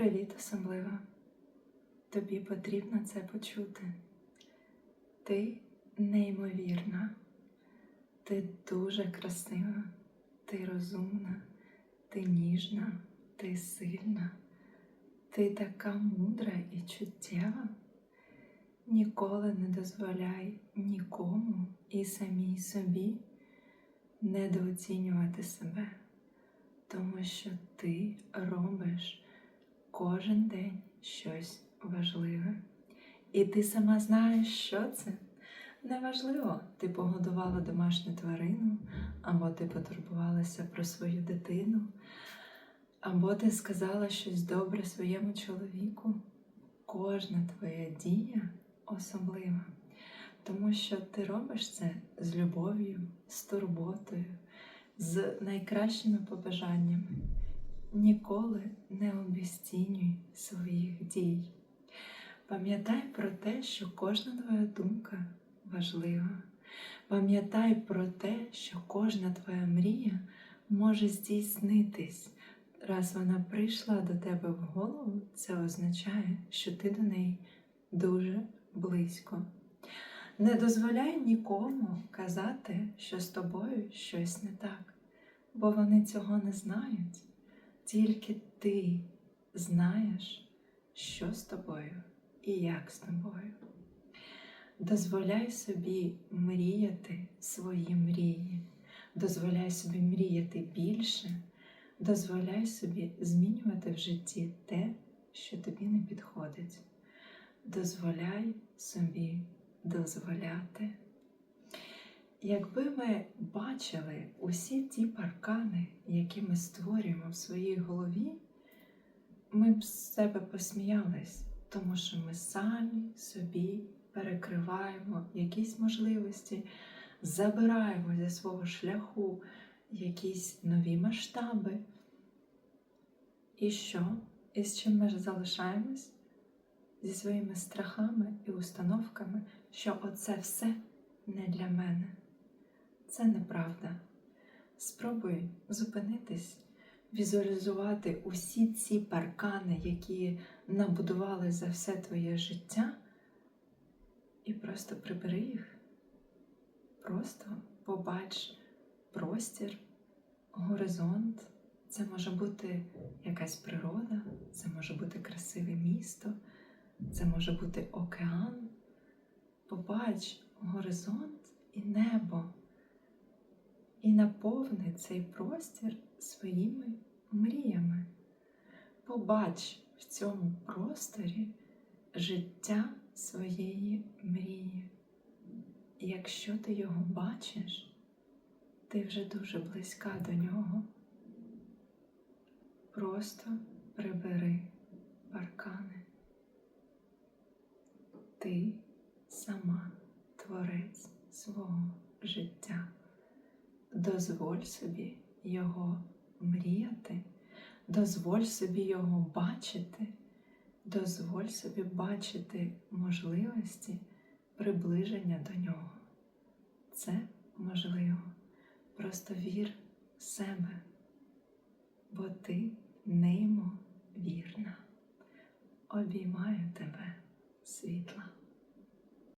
Привіт, особлива. Тобі потрібно це почути. Ти неймовірна, ти дуже красива, ти розумна, ти ніжна, ти сильна, ти така мудра і чуттєва. Ніколи не дозволяй нікому і самій собі недооцінювати себе, тому що ти робиш кожен день щось важливе. І ти сама знаєш, що це. Неважливо, ти погодувала домашню тварину, або ти потурбувалася про свою дитину, або ти сказала щось добре своєму чоловіку. Кожна твоя дія особлива, тому що ти робиш це з любов'ю, з турботою, з найкращими побажаннями. Ніколи не обіцінюй своїх дій. Пам'ятай про те, що кожна твоя думка важлива. Пам'ятай про те, що кожна твоя мрія може здійснитись. Раз вона прийшла до тебе в голову, це означає, що ти до неї дуже близько. Не дозволяй нікому казати, що з тобою щось не так, бо вони цього не знають. Тільки ти знаєш, що з тобою і як з тобою. Дозволяй собі мріяти свої мрії, дозволяй собі мріяти більше, дозволяй собі змінювати в житті те, що тобі не підходить. Дозволяй собі дозволяти. Якби ми бачили усі ті паркани, які ми створюємо в своїй голові, ми б з себе посміялись, тому що ми самі собі перекриваємо якісь можливості, забираємо зі свого шляху якісь нові масштаби. І що? І з чим ми залишаємось? Зі своїми страхами і установками, що оце все не для мене. Це неправда. Спробуй зупинитись, візуалізувати усі ці паркани, які набудували за все твоє життя, і просто прибери їх. Просто побач простір, горизонт. Це може бути якась природа, це може бути красиве місто, це може бути океан. Побач горизонт і небо наповни цей простір своїми мріями. Побач в цьому просторі життя своєї мрії. Якщо ти його бачиш, ти вже дуже близька до нього. Просто прибери паркани. Ти сама творець свого життя. Дозволь собі його мріяти, дозволь собі його бачити, дозволь собі бачити можливості приближення до нього. Це можливо. Просто вір в себе, бо ти неймовірна. Обіймаю тебе, світла.